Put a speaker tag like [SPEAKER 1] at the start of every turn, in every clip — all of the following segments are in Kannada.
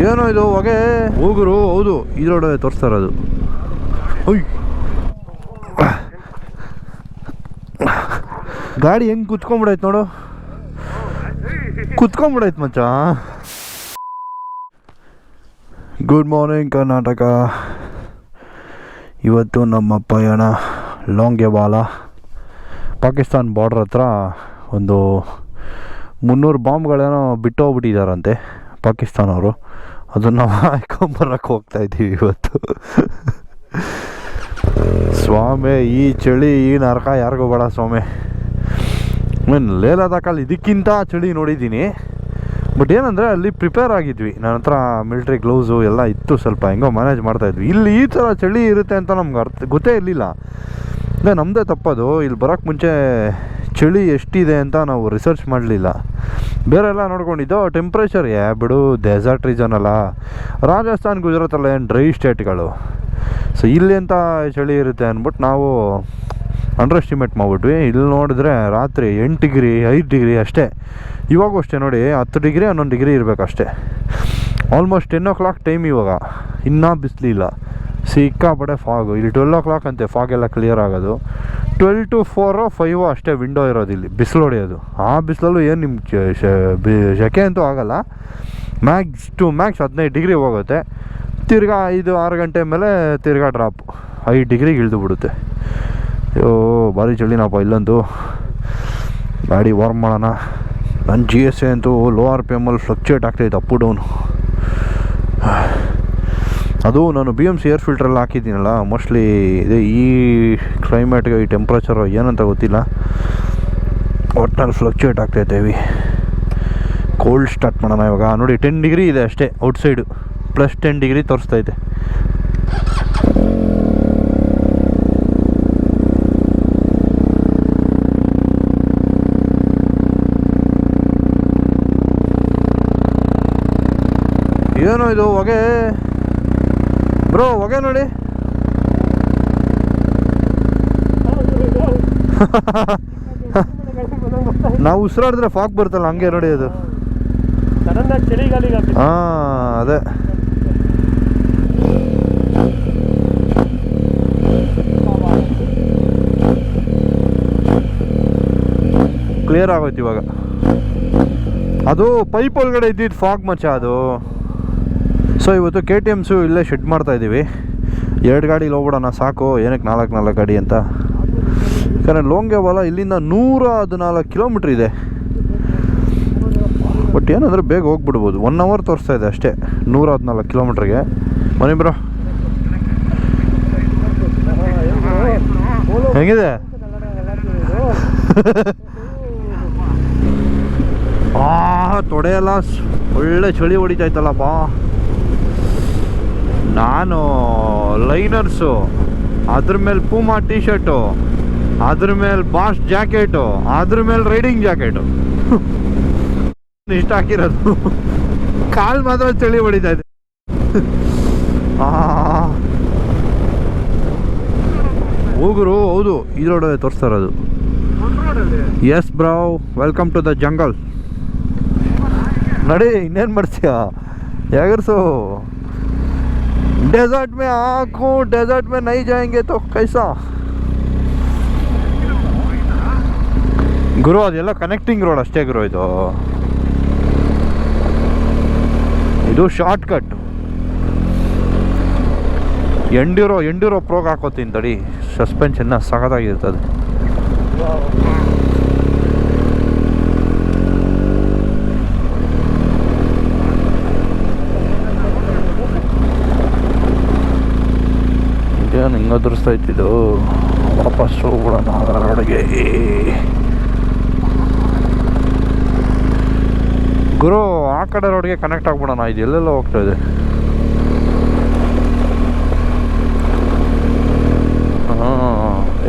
[SPEAKER 1] ಏನೋ ಇದು ಹೊಗೆ. ಹೋಗುರು, ಹೌದು. ಇದ್ರೊಳಗೆ ತೋರಿಸ್ತಾ ಇರೋದು ಅಯ್ಯ ಗಾಡಿ ಹೆಂಗೆ ಕುತ್ಕೊಂಡ್ಬಿಡೈತೆ ನೋಡು. ಕುತ್ಕೊಂಡ್ಬಿಡೈತೆ ಮಚ್ಚ. Good morning Karnataka. ಇವತ್ತು ನಮ್ಮ ಪಯಣ ಲೋಂಗೆವಾಲ. ಪಾಕಿಸ್ತಾನ್ ಬಾರ್ಡ್ರ್ ಹತ್ರ ಒಂದು ಮುನ್ನೂರು ಬಾಂಬ್ಗಳೇನೋ ಬಿಟ್ಟೋಗ್ಬಿಟ್ಟಿದ್ದಾರಂತೆ ಪಾಕಿಸ್ತಾನವರು. ಅದನ್ನು ಹಾಕೊಂಬರಕ್ಕೆ ಹೋಗ್ತಾ ಇದ್ದೀವಿ ಇವತ್ತು. ಸ್ವಾಮಿ, ಈ ಚಳಿ, ಈ ನರಕ ಯಾರಿಗೂ ಬೇಡ ಸ್ವಾಮಿ. ನಾನು ಲೇಲದಾಕಲ್ಲಿ ಇದಕ್ಕಿಂತ ಚಳಿ ನೋಡಿದ್ದೀನಿ. ಬಟ್ ಏನಂದರೆ ಅಲ್ಲಿ ಪ್ರಿಪೇರ್ ಆಗಿದ್ವಿ. ನನ್ನ ಹತ್ರ ಮಿಲ್ಟ್ರಿ ಗ್ಲೌಸು ಎಲ್ಲ ಇತ್ತು ಸ್ವಲ್ಪ, ಹೆಂಗೋ ಮ್ಯಾನೇಜ್ ಮಾಡ್ತಾಯಿದ್ವಿ ಇಲ್ಲಿ ಈ ಥರ ಚಳಿ ಇರುತ್ತೆ ಅಂತ ನಮ್ಗೆ ಅರ್ಥ, ಗೊತ್ತೇ ಇರಲಿಲ್ಲ. ಅಂದರೆ ನಮ್ಮದೇ ತಪ್ಪದು. ಇಲ್ಲಿ ಬರೋಕ್ಕೆ ಮುಂಚೆ ಚಳಿ ಎಷ್ಟಿದೆ ಅಂತ ನಾವು ರಿಸರ್ಚ್ ಮಾಡಲಿಲ್ಲ. ಬೇರೆಲ್ಲ ನೋಡ್ಕೊಂಡಿದ್ದು ಟೆಂಪ್ರೇಚರ್ ಯಾ ಬಿಡು ಡೆಸರ್ಟ್ ರೀಜನ್ ಅಲ್ಲ. ರಾಜಸ್ಥಾನ್, ಗುಜರಾತ್ ಅಲ್ಲ ಏನು ಡ್ರೈ ಸ್ಟೇಟ್ಗಳು ಸೊ ಇಲ್ಲಿ ಅಂತ ಚಳಿ ಇರುತ್ತೆ ಅಂದ್ಬಿಟ್ಟು ನಾವು ಅಂಡರ್ ಎಸ್ಟಿಮೇಟ್ ಮಾಡಿಬಿಟ್ವಿ. ಇಲ್ಲಿ ನೋಡಿದ್ರೆ ರಾತ್ರಿ ಎಂಟು ಡಿಗ್ರಿ, ಐದು ಡಿಗ್ರಿ ಅಷ್ಟೇ. ಇವಾಗೂ ಅಷ್ಟೇ ನೋಡಿ, ಹತ್ತು ಡಿಗ್ರಿ, ಹನ್ನೊಂದು ಡಿಗ್ರಿ ಇರಬೇಕು ಅಷ್ಟೇ almost ten o'clock time ಇವಾಗ. ಇನ್ನೂ ಬಿಸಿಲಿಲ್ಲ. ಸಿಕ್ಕಾಪಡೆ ಫಾಗು ಇಲ್ಲಿ ಟ್ವೆಲ್ ಓ ಕ್ಲಾಕ್ ಅಂತೆ ಫಾಗೆಲ್ಲ ಕ್ಲಿಯರ್ ಆಗೋದು. ಟ್ವೆಲ್ ಟು ಫೋರೋ ಫೈವೋ ಅಷ್ಟೇ ವಿಂಡೋ ಇರೋದು ಇಲ್ಲಿ. ಬಿಸಿಲು ಹೊಡೆಯೋದು. ಆ ಬಿಸಿಲಲ್ಲೂ ಏನು ನಿಮ್ಮ ಶೆಕೆ ಅಂತೂ ಆಗೋಲ್ಲ. ಮ್ಯಾಕ್ಸ್ ಟು ಮ್ಯಾಕ್ಸ್ ಹದಿನೈದು ಡಿಗ್ರಿ ಹೋಗುತ್ತೆ. ತಿರ್ಗಾ ಐದು, ಆರು ಗಂಟೆ ಮೇಲೆ ತಿರ್ಗಾ ಡ್ರಾಪ್ ಐದು ಡಿಗ್ರಿಗೆ ಇಳಿದು ಬಿಡುತ್ತೆ. ಅಯ್ಯೋ, ಭಾರಿ ಚಳಿನಪ್ಪ ಇಲ್ಲಂತೂ ಗಾಡಿ ವಾರ್ಮ್ ಮಾಡೋಣ. ನನ್ನ ಜಿ ಎಸ್ ಎ ಅಂತೂ ಲೋ ಆರ್ ಪಿ ಎಮ್ಮಲ್ಲಿ ಫ್ಲಕ್ಚುಯೇಟ್ ಆಗ್ತಾಯಿತ್ತು ಅಪ್ಪು ಡೌನು ಅದು ನಾನು ಬಿ ಎಂ ಸಿ ಏರ್ ಫಿಲ್ಟ್ರಲ್ಲಿ ಹಾಕಿದ್ದೀನಲ್ಲ ಮೋಸ್ಟ್ಲಿ ಇದೆ ಈ ಕ್ಲೈಮೇಟ್ಗೆ ಈ ಟೆಂಪ್ರೇಚರು ಏನಂತ ಗೊತ್ತಿಲ್ಲ. ಒಟ್ಟಲ್ಲಿ ಫ್ಲಕ್ಚುಯೇಟ್ ಆಗ್ತೈತೆ ಹೆವಿ ಕೋಲ್ಡ್ ಸ್ಟಾರ್ಟ್ ಮಾಡೋಣ ಇವಾಗ. ನೋಡಿ ಟೆನ್ ಡಿಗ್ರಿ ಇದೆ ಅಷ್ಟೇ ಔಟ್ಸೈಡು ಪ್ಲಸ್ ಟೆನ್ ಡಿಗ್ರಿ ತೋರಿಸ್ತೈತೆ ಏನೋ ಇದು ಹೊಗೆ. ಬ್ರೋ ಹೊಗೆ ನೋಡಿ. ನಾವು ಉಸಿರಾಡಿದ್ರೆ ಫಾಕ್ ಬರ್ತಲ್ಲ ಹಂಗೆ ನೋಡಿ ಅದು. ಹಾ ಅದೇ. ಕ್ಲಿಯರ್ ಆಗೋಯ್ತು ಇವಾಗ. ಅದು ಪೈಪ್ ಒಳಗಡೆ ಇದ್ದಿದ್ದು ಫಾಗ್ ಮಚ್ಚ ಅದು. ಸೊ ಇವತ್ತು ಕೆ ಟಿ ಎಮ್ಸು ಇಲ್ಲೇ ಶೆಡ್ ಮಾಡ್ತಾ ಇದ್ದೀವಿ ಎರಡು ಗಾಡಿಲಿ ಹೋಗ್ಬಿಡೋಣ ಸಾಕು. ಏನಕ್ಕೆ ನಾಲ್ಕು ನಾಲ್ಕು ಗಾಡಿ ಅಂತ. ಯಾಕಂದರೆ ಲೋಂಗೆವಾಲ ಇಲ್ಲಿಂದ ನೂರ ಹದಿನಾಲ್ಕು ಕಿಲೋಮೀಟ್ರ್ ಇದೆ. ಬಟ್ ಏನಂದರೆ ಬೇಗ ಹೋಗ್ಬಿಡ್ಬೋದು. ಒನ್ ಅವರ್ ತೋರಿಸ್ತಾ ಇದೆ ಅಷ್ಟೇ, ನೂರ ಹದಿನಾಲ್ಕು ಕಿಲೋಮೀಟ್ರಿಗೆ ಮನೆ ಬ್ರೋ? ಹೆಂಗಿದೆ? ಆ, ತೊಡೆ ಎಲ್ಲ ಸ್- ಒಳ್ಳೆ ಚಳಿ ಹೊಡಿತೈತಲ್ಲಪ್ಪ. ನಾನು ಲೈನರ್ಸು ಅದ್ರ ಮೇಲೆ ಪೂಮಾ ಟಿ ಶರ್ಟು ಅದ್ರ ಮೇಲೆ ಬಾಸ್ ಜಾಕೆಟು ಅದ್ರ ಮೇಲೆ ರೈಡಿಂಗ್ ಜಾಕೆಟು ಇಷ್ಟ ಹಾಕಿರೋದು ಕಾಲು ಮಾತ್ರ ಚಳಿ ಹೊಡಿತಾ ಇದೆ. ಹೋಗುರು, ಹೌದು ಇದ್ರೊಡೆ ತೋರಿಸ್ತಾ ಇರೋದು. Yes bro welcome to the jungle ನಡಿ, ಇನ್ನೇನು ಮಾಡ್ತೀಯ? ಯಾಗರ್ಸು? डेजर्ट में आँखों डेजर्ट में नहीं जाएंगे तो कैसा ಗುರು ಅದೆಲ್ಲ ಕನೆಕ್ಟಿಂಗ್ ರೋಡ್ ಅಷ್ಟೇ ಗುರು ಇದು ಇದು ಶಾರ್ಟ್ ಕಟ್ ಎಂಡ್ಯೂರೋ ಎಂಡ್ಯೂರೋ ಪ್ರೋಗ್ ಹಾಕೋತೀನಿ ತಡಿ ಸಸ್ಪೆನ್ಷನ್ನ ಸಖತ್ತಾಗಿರ್ತದೆ ಹಿಂಗೆ ಅದುರಿಸ್ತಾ ಇತ್ತಿದ್ದು ವಾಪಸ್ ಹೋಗ್ಬಿಡೋಣ ಏ ಗುರು, ಆ ಕಡೆ ರೋಡ್ಗೆ ಕನೆಕ್ಟ್ ಆಗ್ಬಿಡೋಣ. ಇದು ಎಲ್ಲೆಲ್ಲ ಹೋಗ್ತಾ ಇದೆ.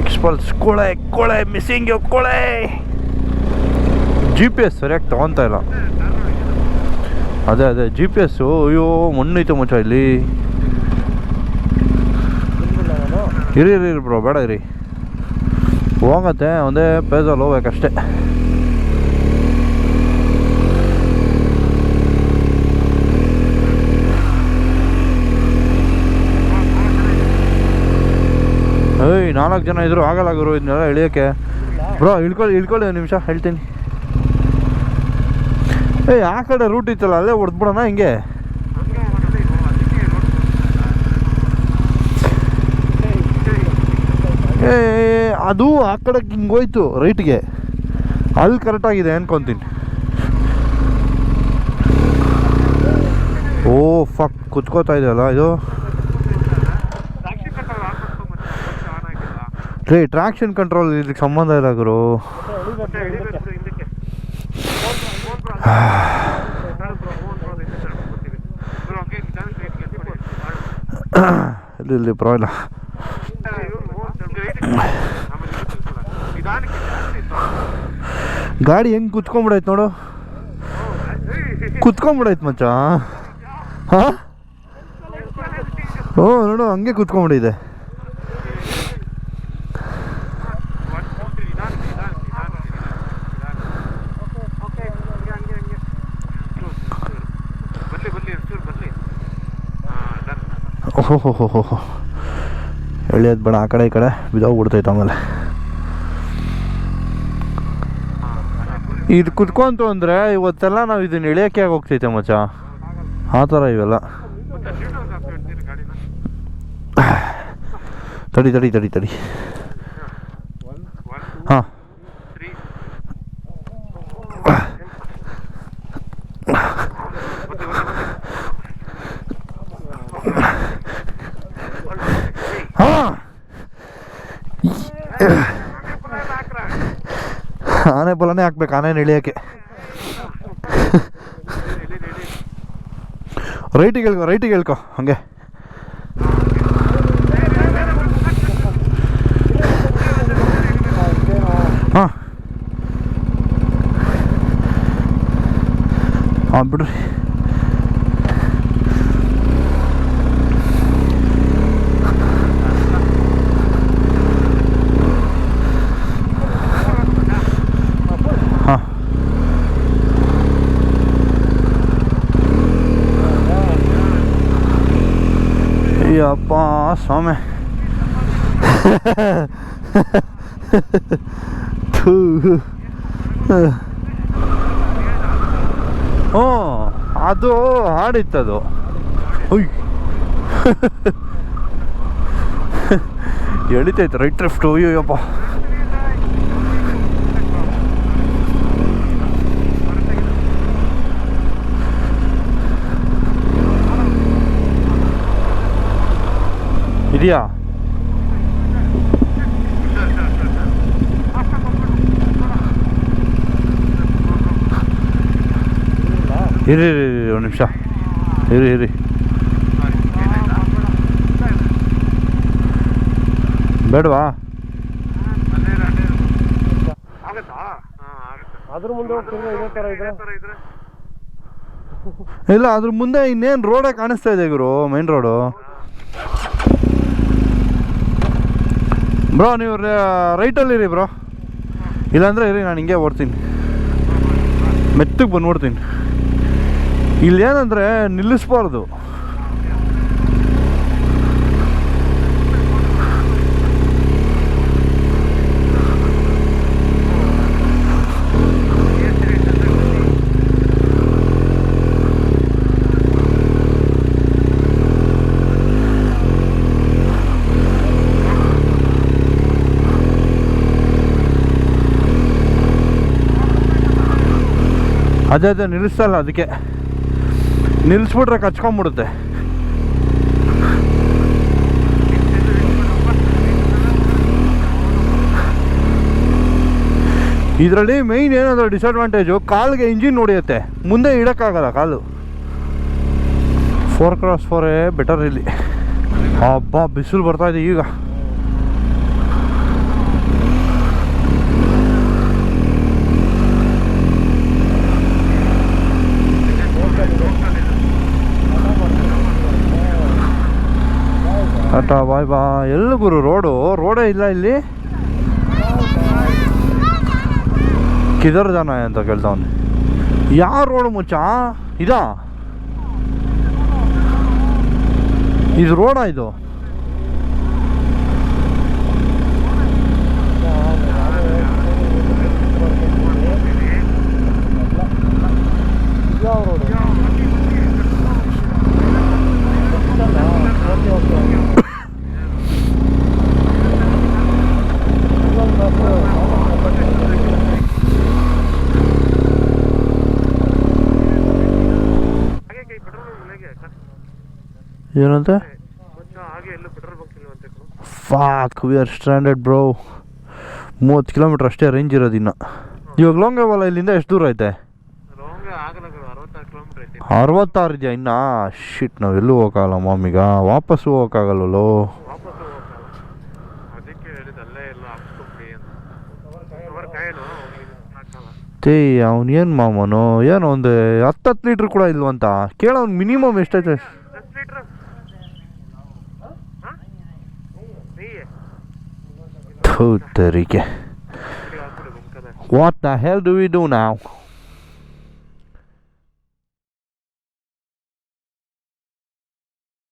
[SPEAKER 1] ಎಕ್ಸ್ಪಲ್ಸ್ ಕೊಳೆ ಕೊಳೆ ಮಿಸ್ಸಿಂಗ್ ಕೊಳೆ. ಜಿ ಪಿ ಎಸ್ ಸರಿಯಾಗಿ ತಗೊತಾ ಇಲ್ಲ. ಅದೇ ಅದೇ ಜಿ ಪಿ ಎಸ್ಸು ಅಯ್ಯೋ ಮಣ್ಣು ಐತೆ ಮಚ್ಚ ಇಲ್ಲಿ. ಇರಿ ಇರಿ ಇರಿ ಬ್ರೋ ಬೇಡ ಇರಿ. ಹೋಗತ್ತೆ, ಒಂದೇ ಪೇಜಲ್ಲಿ ಹೋಗ್ಬೇಕಷ್ಟೇ. ಏಯ್, ನಾಲ್ಕು ಜನ ಇದ್ರು, ಆಗಲ್ಲ ಗುರು ಇದನ್ನೆಲ್ಲ ಇಳಿಯೋಕ್ಕೆ. ಬ್ರೋ ಇಳ್ಕೊಳ್ಳಿ ಇಳ್ಕೊಳ್ಳಿ ನಿಮಿಷ, ಹೇಳ್ತೀನಿ. ಏಯ್, ಆ ಕಡೆ ರೂಟ್ ಇತ್ತಲ್ಲ, ಅಲ್ಲೇ ಹೊಡೆದ್ಬಿಡೋಣ, ಹಿಂಗೆ? ಅದು ಆ ಕಡೆ ಹಿಂಗೋಯ್ತು ರೈಟ್ಗೆ. ಅಲ್ಲಿ ಕರೆಕ್ಟಾಗಿದೆ ಅನ್ಕೊಂತೀನಿ. ಓ ಫಕ್ ಕುತ್ಕೋತಾ ಇದೆಯಲ್ಲ ಇದು? ರೇ ಟ್ರಾಕ್ಷನ್ ಕಂಟ್ರೋಲ್ ಇದಕ್ಕೆ ಸಂಬಂಧ ಇಲ್ಲ ಗುರು. ಇಲ್ಲಿ ಪರವಾಗಿಲ್ಲ ಗಾಡಿ ಹೆಂಗೆ ಕುತ್ಕೊಂಬಿಡೈತೆ ನೋಡು. ಕುತ್ಕೊಂಬಿಡೈತೆ ಮಚ್ಚ. ಹಾಂ? ಓ, ನೋಡು, ಹಂಗೆ ಕುತ್ಕೊಂಬಿಟ್ಟಿದೆ ಓಹೋ ಎಳಿಯೋದು ಬೇಡ, ಆ ಕಡೆ ಈ ಕಡೆ ಬಿದ್ದೋಗ್ಬಿಡ್ತೈತೆ ಆಮೇಲೆ. ಇದು ಕುತ್ಕೊಂತು ಅಂದರೆ ಇವತ್ತೆಲ್ಲ ನಾವು ಇದನ್ನ ಇಳಿಯಕ್ಕೆ ಹೋಗ್ತೈತೆ ಮಚ್ಚ. ಆ ಥರ ಇವೆಲ್ಲ. ತಡಿ ತಡಿ ತಡಿ ತಡಿ. ಹಾಂ. ಆನೆ ಬಲನೇ ಹಾಕ್ಬೇಕು ಆನೆ ಇಳಿಯೋಕ್ಕೆ ರೈಟಿಗೆ ಹೇಳ್ಕೊ ರೈಟಿಗೆ ಹೇಳ್ಕೊ ಹಂಗೆ ಹಾಂ ಹಾಂ ಬಿಡ್ರಿ ಹಾಂ. ಅಯ್ಯಪ್ಪ ಸ್ವಾಮಿ. ಹ್ಞೂ ಅದು ಹಾಡಿತ್ತದು. ಉಯ್. ಎಳಿತೈತೆ ರೈಟ್ ಲೆಫ್ಟ್ ಅಯ್ಯೋಯಪ್ಪ ಇದೆಯಾ? ಇರಿ ಇರಿ ಒಂದು ನಿಮಿಷ. ಇರಿ ಇರಿ. ಬೇಡವಾ? ಇಲ್ಲ ಅದ್ರ ಮುಂದೆ ಇನ್ನೇನು ರೋಡೇ ಕಾಣಿಸ್ತಾ ಇದೆ ಗುರು ಮೈನ್ ರೋಡು ಬ್ರೋ ನೀವು ರೈಟಲ್ಲಿರಿ ಬ್ರೋ ಇಲ್ಲಾಂದರೆ ಇರಿ ನಾನು ಹಿಂಗೆ ಓಡ್ತೀನಿ. ಮೆತ್ತಗೆ ಬಂದು ಇಲ್ಲಿ ಏನಂದರೆ ನಿಲ್ಲಿಸ್ಬಾರ್ದು. ಅದೇ ಅದೇ ನಿಲ್ಲಿಸಲ್ಲ ಅದಕ್ಕೆ. ನಿಲ್ಲಿಸ್ಬಿಟ್ರೆ ಕಚ್ಕೊಂಬಿಡುತ್ತೆ. ಇದರಲ್ಲಿ ಮೈನ್ ಏನಂದ್ರೆ ಡಿಸ್ಅಡ್ವಾಂಟೇಜು ಕಾಲಿಗೆ ಇಂಜಿನ್ ಹೊಡೆಯುತ್ತೆ. ಮುಂದೆ ಇಡೋಕ್ಕಾಗಲ್ಲ ಕಾಲು. ಫೋರ್ ಕ್ರಾಸ್ ಫೋರೇ ಬೆಟರ್ ಇಲ್ಲಿ. ಹಬ್ಬ ಬಿಸಿಲು ಬರ್ತಾ ಇದೆ ಈಗ. ಆಟ ಬಾಯ್ ಬಾ. ಎಲ್ಲಿ ಗುರು, ರೋಡು? ರೋಡೇ ಇಲ್ಲ ಇಲ್ಲಿ? ಕಿದರ್ ಜನ ಅಂತ ಕೇಳ್ತಾವನು. ಯಾವ ರೋಡು ಮುಚ್ಚ? ಇದ? ಇದು ರೋಡಾ ಇದು?
[SPEAKER 2] ಯಾವ
[SPEAKER 1] ಏನಂತೆ?
[SPEAKER 3] ಎಲ್ಲೂ
[SPEAKER 1] fog V R standard bro ಮೂವತ್ತು ಕಿಲೋಮೀಟ್ರ್ ಅಷ್ಟೇ ರೇಂಜ್ ಇರೋದು ಇನ್ನು. ಇವಾಗ ಲೋಂಗೇವಾಲ ಇಲ್ಲಿಂದ ಎಷ್ಟು ದೂರ ಐತೆ?
[SPEAKER 3] ಅರವತ್ತಾರು
[SPEAKER 1] ಇದೆಯಾ ಇನ್ನ? ಶಿಟ್ ನಾವೆಲ್ಲೂ ಹೋಗಲ್ಲ ಮಾಮಿಗ. ವಾಪಸ್ಸು ಹೋಗೋಕ್ಕಾಗಲ್ಲೋ.
[SPEAKER 3] ಎಲ್ಲ
[SPEAKER 1] ತೇ ಅವ್ನು ಏನು ಮಾಮನು? ಏನು ಒಂದು ಹತ್ತತ್ತು ಲೀಟ್ರ್ ಕೂಡ ಇಲ್ವಂತ? ಕೇಳ ಅವ್ನು ಮಿನಿಮಮ್ ಎಷ್ಟೈತೆ?
[SPEAKER 3] Cool,
[SPEAKER 1] What the hell do we do now?